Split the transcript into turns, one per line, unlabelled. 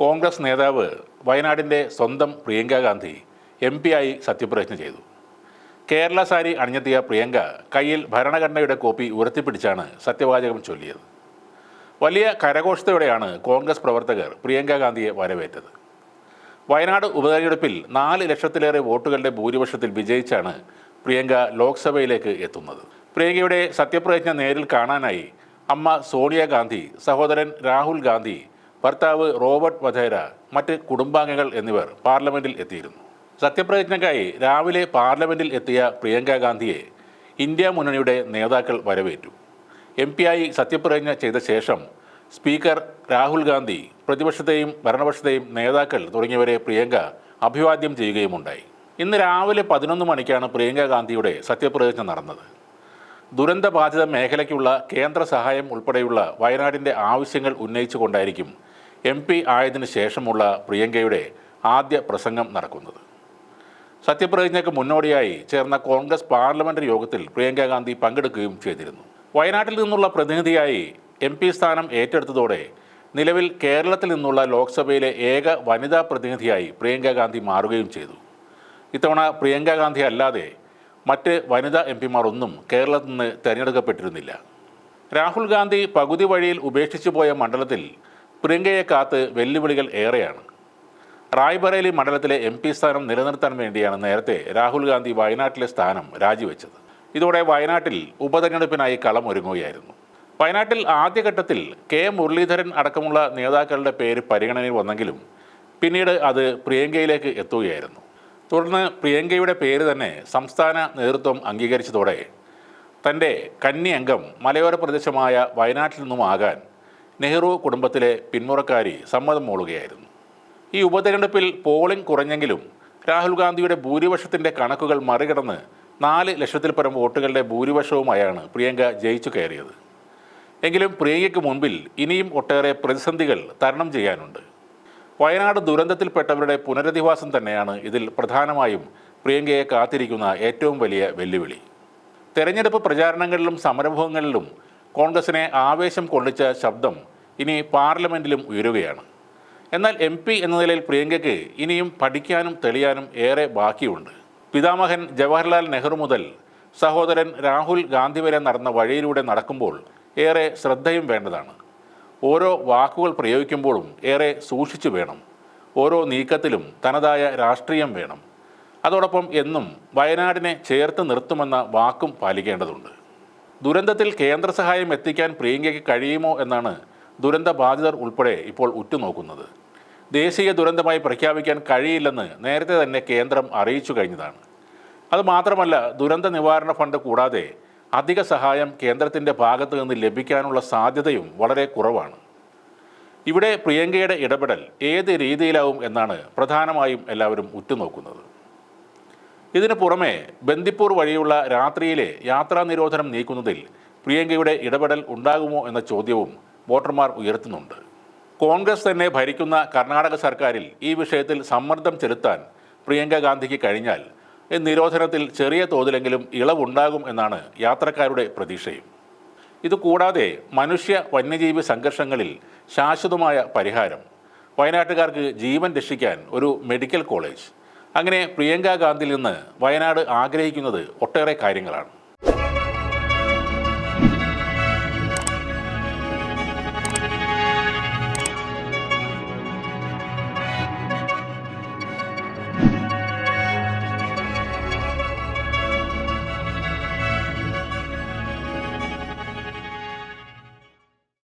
കോൺഗ്രസ് നേതാവ് വയനാടിന്റെ സ്വന്തം പ്രിയങ്ക ഗാന്ധി എം പി ആയി സത്യപ്രതിജ്ഞ ചെയ്തു. കേരള സാരി അണിഞ്ഞെത്തിയ പ്രിയങ്ക കയ്യിൽ ഭരണഘടനയുടെ കോപ്പി ഉയർത്തിപ്പിടിച്ചാണ് സത്യവാചകം ചൊല്ലിയത്. വലിയ കരഘോഷത്തോടെയാണ് കോൺഗ്രസ് പ്രവർത്തകർ പ്രിയങ്ക ഗാന്ധിയെ വരവേറ്റത്. വയനാട് ഉപതെരഞ്ഞെടുപ്പിൽ നാല് ലക്ഷത്തിലേറെ വോട്ടുകളുടെ ഭൂരിപക്ഷത്തിൽ വിജയിച്ചാണ് പ്രിയങ്ക ലോക്സഭയിലേക്ക് എത്തുന്നത്. പ്രിയങ്കയുടെ സത്യപ്രതിജ്ഞ നേരിൽ കാണാനായി അമ്മ സോണിയാഗാന്ധി സഹോദരൻ രാഹുൽ ഗാന്ധി ഭർത്താവ് റോബർട്ട് വധേര മറ്റ് കുടുംബാംഗങ്ങൾ എന്നിവർ പാർലമെന്റിൽ എത്തിയിരുന്നു. സത്യപ്രതിജ്ഞയ്ക്കായി രാവിലെ പാർലമെന്റിൽ എത്തിയ പ്രിയങ്ക ഗാന്ധിയെ ഇന്ത്യ മുന്നണിയുടെ നേതാക്കൾ വരവേറ്റു. എം ആയി സത്യപ്രതിജ്ഞ ചെയ്ത ശേഷം സ്പീക്കർ രാഹുൽ ഗാന്ധി പ്രതിപക്ഷത്തെയും ഭരണപക്ഷത്തെയും നേതാക്കൾ തുടങ്ങിയവരെ പ്രിയങ്ക അഭിവാദ്യം ചെയ്യുകയുമുണ്ടായി. ഇന്ന് രാവിലെ പതിനൊന്ന് മണിക്കാണ് പ്രിയങ്ക ഗാന്ധിയുടെ സത്യപ്രതിജ്ഞ നടന്നത്. ദുരന്തബാധിത മേഖലയ്ക്കുള്ള കേന്ദ്ര സഹായം ഉൾപ്പെടെയുള്ള വയനാടിന്റെ ആവശ്യങ്ങൾ ഉന്നയിച്ചുകൊണ്ടായിരിക്കും എം പി ആയതിനു ശേഷമുള്ള പ്രിയങ്കയുടെ ആദ്യ പ്രസംഗം നടക്കുന്നത്. സത്യപ്രതിജ്ഞയ്ക്ക് മുന്നോടിയായി ചേർന്ന കോൺഗ്രസ് പാർലമെന്ററി യോഗത്തിൽ പ്രിയങ്ക ഗാന്ധി പങ്കെടുക്കുകയും ചെയ്തിരുന്നു. വയനാട്ടിൽ നിന്നുള്ള പ്രതിനിധിയായി എം പി സ്ഥാനം ഏറ്റെടുത്തതോടെ നിലവിൽ കേരളത്തിൽ നിന്നുള്ള ലോക്സഭയിലെ ഏക വനിതാ പ്രതിനിധിയായി പ്രിയങ്ക ഗാന്ധി മാറുകയും ചെയ്തു. ഇത്തവണ പ്രിയങ്ക ഗാന്ധി അല്ലാതെ മറ്റ് വനിതാ എം പിമാർ ഒന്നും കേരളത്തിൽ നിന്ന് തിരഞ്ഞെടുക്കപ്പെട്ടിരുന്നില്ല. രാഹുൽ ഗാന്ധി പകുതി വഴിയിൽ ഉപേക്ഷിച്ചു പോയ മണ്ഡലത്തിൽ പ്രിയങ്കയെ കാത്ത് വെല്ലുവിളികൾ ഏറെയാണ്. റായ്ബറേലി മണ്ഡലത്തിലെ എം പി സ്ഥാനം നിലനിർത്താൻ വേണ്ടിയാണ് നേരത്തെ രാഹുൽ ഗാന്ധി വയനാട്ടിലെ സ്ഥാനം രാജിവെച്ചത്. ഇതോടെ വയനാട്ടിൽ ഉപതെരഞ്ഞെടുപ്പിനായി കളം ഒരുങ്ങുകയായിരുന്നു. വയനാട്ടിൽ ആദ്യഘട്ടത്തിൽ കെ മുരളീധരൻ അടക്കമുള്ള നേതാക്കളുടെ പേര് പരിഗണനയിൽ വന്നെങ്കിലും പിന്നീട് അത് പ്രിയങ്കയിലേക്ക് എത്തുകയായിരുന്നു. തുടർന്ന് പ്രിയങ്കയുടെ പേര് തന്നെ സംസ്ഥാന നേതൃത്വം അംഗീകരിച്ചതോടെ തന്റെ കന്നി അംഗം മലയോര പ്രദേശമായ വയനാട്ടിൽ നിന്നുമാകാൻ നെഹ്റു കുടുംബത്തിലെ പിന്മുറക്കാരി സമ്മതം മൂളുകയായിരുന്നു. ഈ ഉപതെരഞ്ഞെടുപ്പിൽ പോളിംഗ് കുറഞ്ഞെങ്കിലും രാഹുൽ ഗാന്ധിയുടെ ഭൂരിപക്ഷത്തിന്റെ കണക്കുകൾ മറികടന്ന് നാല് ലക്ഷത്തിൽ പരം വോട്ടുകളുടെ ഭൂരിപക്ഷവുമായാണ് പ്രിയങ്ക ജയിച്ചു കയറിയത്. എങ്കിലും പ്രിയങ്കയ്ക്ക് മുൻപിൽ ഇനിയും ഒട്ടേറെ പ്രതിസന്ധികൾ തരണം ചെയ്യാനുണ്ട്. വയനാട് ദുരന്തത്തിൽപ്പെട്ടവരുടെ പുനരധിവാസം തന്നെയാണ് ഇതിൽ പ്രധാനമായും പ്രിയങ്കയെ കാത്തിരിക്കുന്ന ഏറ്റവും വലിയ വെല്ലുവിളി. തെരഞ്ഞെടുപ്പ് പ്രചാരണങ്ങളിലും സമരമുഖങ്ങളിലും കോൺഗ്രസിനെ ആവേശം കൊള്ളിച്ച ശബ്ദം ഇനി പാർലമെന്റിലും ഉയരുകയാണ്. എന്നാൽ എം പി എന്ന നിലയിൽ പ്രിയങ്കയ്ക്ക് ഇനിയും പഠിക്കാനും തെളിയാനും ഏറെ ബാക്കിയുണ്ട്. പിതാമഹൻ ജവഹർലാൽ നെഹ്റു മുതൽ സഹോദരൻ രാഹുൽ ഗാന്ധി വരെ നടന്ന വഴിയിലൂടെ നടക്കുമ്പോൾ ഏറെ ശ്രദ്ധയും വേണ്ടതാണ്. ഓരോ വാക്കുകൾ പ്രയോഗിക്കുമ്പോഴും ഏറെ സൂക്ഷിച്ചു വേണം. ഓരോ നീക്കത്തിലും തനതായ രാഷ്ട്രീയം വേണം. അതോടൊപ്പം എന്നും വയനാടിനെ ചേർത്ത് നിർത്തുമെന്ന വാക്കും പാലിക്കേണ്ടതുണ്ട്. ദുരന്തത്തിൽ കേന്ദ്ര സഹായം എത്തിക്കാൻ പ്രിയങ്കയ്ക്ക് കഴിയുമോ എന്നാണ് ദുരന്ത ബാധിതർ ഉൾപ്പെടെ ഇപ്പോൾ ഉറ്റുനോക്കുന്നത്. ദേശീയ ദുരന്തമായി പ്രഖ്യാപിക്കാൻ കഴിയില്ലെന്ന് നേരത്തെ തന്നെ കേന്ദ്രം അറിയിച്ചു കഴിഞ്ഞതാണ്. അതുമാത്രമല്ല ദുരന്ത നിവാരണ ഫണ്ട് കൂടാതെ അധിക സഹായം കേന്ദ്രത്തിന്റെ ഭാഗത്തു നിന്ന് ലഭിക്കാനുള്ള സാധ്യതയും വളരെ കുറവാണ്. ഇവിടെ പ്രിയങ്കയുടെ ഇടപെടൽ ഏത് രീതിയിലാവും എന്നാണ് പ്രധാനമായും എല്ലാവരും ഉറ്റുനോക്കുന്നത്. ഇതിനു പുറമെ ബന്ദിപ്പൂർ വഴിയുള്ള രാത്രിയിലെ യാത്രാ നിരോധനം നീക്കുന്നതിൽ പ്രിയങ്കയുടെ ഇടപെടൽ ഉണ്ടാകുമോ എന്ന ചോദ്യവും വോട്ടർമാർ ഉയർത്തുന്നുണ്ട്. കോൺഗ്രസ് തന്നെ ഭരിക്കുന്ന കർണാടക സർക്കാരിൽ ഈ വിഷയത്തിൽ സമ്മർദ്ദം ചെലുത്താൻ പ്രിയങ്ക ഗാന്ധിക്ക് കഴിഞ്ഞാൽ ഈ നിരോധനത്തിൽ ചെറിയ തോതിലെങ്കിലും ഇളവുണ്ടാകും എന്നാണ് യാത്രക്കാരുടെ പ്രതീക്ഷയും. ഇതുകൂടാതെ മനുഷ്യ വന്യജീവി സംഘർഷങ്ങളിൽ ശാശ്വതമായ പരിഹാരം. വയനാട്ടുകാർക്ക് ജീവൻ രക്ഷിക്കാൻ ഒരു മെഡിക്കൽ കോളേജ് അങ്ങനെ പ്രിയങ്ക ഗാന്ധിയിൽ നിന്ന് വയനാട് ആഗ്രഹിക്കുന്നത് ഒട്ടേറെ കാര്യങ്ങളാണ്.